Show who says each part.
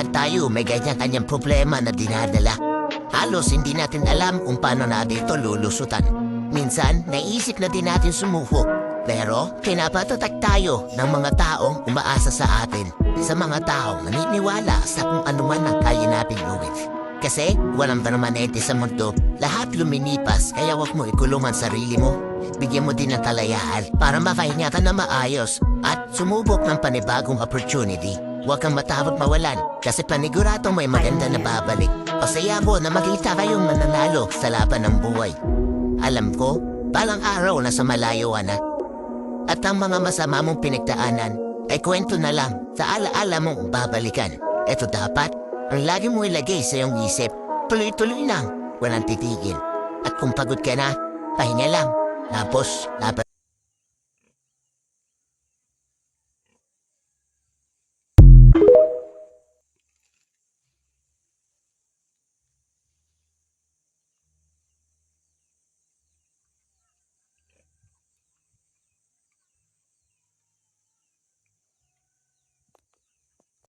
Speaker 1: Lahat tayo may ganyan-kanyang problema na dinadala. Halos hindi natin alam kung paano natin ito lulusutan. Minsan, naisip na din natin sumuko. Pero, pinapatatak tayo ng mga taong umaasa sa atin. Sa mga taong naniniwala sa kung ano man ang kaya natin gawin. Kasi, walang permanente sa mundo. Lahat luminipas, kaya wag mo ikulong ang sarili mo. Bigyan mo din ng kalayaan para makahinga ka na maayos at sumubok ng panibagong opportunity. Huwag kang matawag mawalan kasi panigurado may maganda na babalik. Pasaya ko na makita kayong mananalo sa laban ng buhay. Alam ko, balang araw na sa malayo ka na. At ang mga masama mong pinagdaanan ay kwento na lang sa alaala mong babalikan. Ito dapat, ang lagi mo ilagay sa iyong isip, tuloy-tuloy lang, walang titigil. At kung pagod ka na, pahinga lang. Tapos, laban